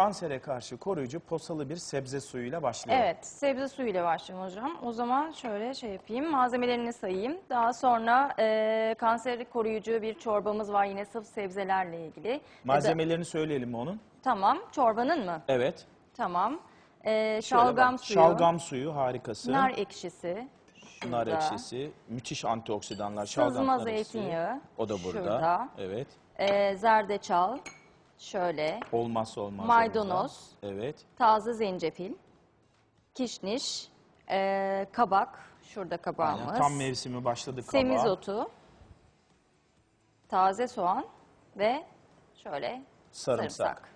kansere karşı koruyucu posalı bir sebze suyuyla başlayalım. Evet, sebze suyuyla başlayalım hocam. O zaman şöyle şey yapayım, malzemelerini sayayım. Daha sonra e, kanseri koruyucu bir çorbamız var yine sırf sebzelerle ilgili. Malzemelerini söyleyelim mi onun? tamam, çorbanın mı? Evet. Tamam. E, şalgam bak, suyu, Şalgam suyu harikası. nar ekşisi, Nar şurada. ekşisi, müthiş antioksidanlar. Sızma nar zeytinyağı, O da burada. şurada. Evet. e, zerdeçal, şöyle, Olmazsa olmaz. Maydanoz. Evet. taze zencefil, kişniş, e, kabak, şurada kabağımız. Aynen. Tam mevsimi başladı kabağa. Semizotu, taze soğan ve şöyle Sarımsak. sarımsak.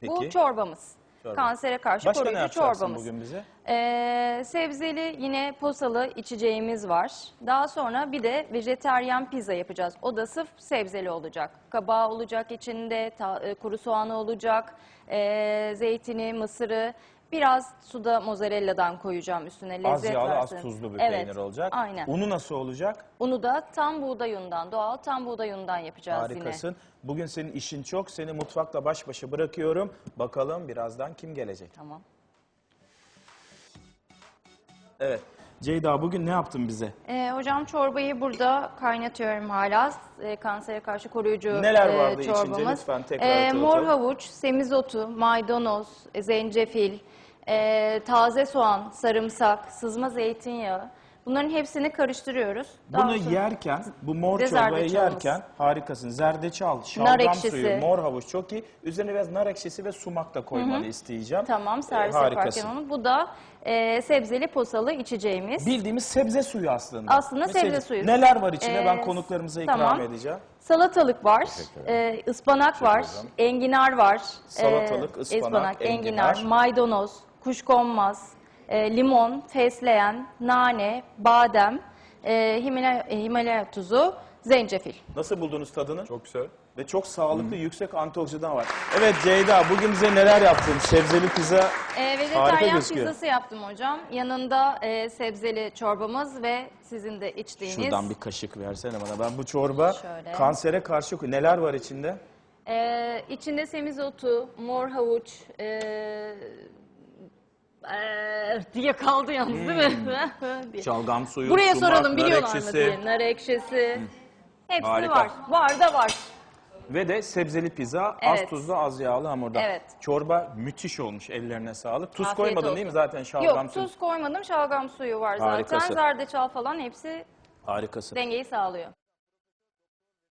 Peki. Bu çorbamız. Çorba. Kansere karşı Başka koruyucu çorbamız. bugün bize? Ee, sebzeli yine posalı içeceğimiz var. Daha sonra bir de vejeteryan pizza yapacağız. O da sırf sebzeli olacak. Kabağı olacak içinde, ta- e, kuru soğanı olacak, e, zeytini, mısırı. Biraz suda mozzarella'dan koyacağım üstüne lezzet Az yağlı, versin. az tuzlu bir evet, peynir olacak. Aynen. Unu nasıl olacak? Unu da tam buğday unundan, doğal tam buğday unundan yapacağız yine. Harikasın. Bugün senin işin çok. Seni mutfakla baş başa bırakıyorum. Bakalım birazdan kim gelecek? Tamam. Evet. Ceyda bugün ne yaptın bize? Ee, hocam çorbayı burada kaynatıyorum hala. Ee, kansere karşı koruyucu Neler e, vardı içinde? çorbamız. Lütfen tekrar Ee. Mor havuç, semizotu, maydanoz, e, zencefil, e, taze soğan, sarımsak, sızma zeytinyağı. Bunların hepsini karıştırıyoruz. Daha Bunu sonra- yerken, bu mor Bir de çorbayı zerdeçalımız. yerken harikasın. Zerdeçal, Nar şalgam ekşisi. suyu, mor havuç çok iyi. Üzerine biraz nar ekşisi ve sumak da koymanı isteyeceğim. Tamam servis Ee, yaparken onu. Bu da e, sebzeli posalı içeceğimiz. Bildiğimiz sebze suyu aslında. Aslında sebze suyu. Neler var içinde Ee, ben konuklarımıza ikram tamam. edeceğim. Salatalık var, e, ıspanak var, enginar var. Salatalık, e, ıspanak, enginar. maydanoz, kuşkonmaz, e, limon, fesleğen, nane, badem, e, Himalaya, Himalaya tuzu, zencefil. Nasıl buldunuz tadını? Çok güzel. Ve çok sağlıklı, yüksek antioksidan var. Evet Ceyda, bugün bize neler yaptın? Sebzeli pizza. E, Harika vejetaryen gözüküyor. pizzası yaptım hocam. Yanında e, sebzeli çorbamız ve sizin de içtiğiniz. Şuradan bir kaşık versene bana. Ben bu çorba Şöyle. kansere karşı neler var içinde? Ee, içinde semizotu, mor havuç, ee, diye kaldı yalnız değil mi? diye. Şalgam suyu, Buraya sumak, soralım nar biliyorlar mı ekşisi diye. Nar ekşisi. Hepsi Harika. var. Var da var. ve de sebzeli pizza. Az Evet. tuzlu, az yağlı hamurda. Evet. Çorba müthiş olmuş. Ellerine sağlık. Tuz Afiyet koymadın olsun. değil mi zaten şalgam Yok suyu? tuz koymadım. Şalgam suyu var zaten. Harikasın. Zerdeçal falan hepsi Harikasın. dengeyi sağlıyor.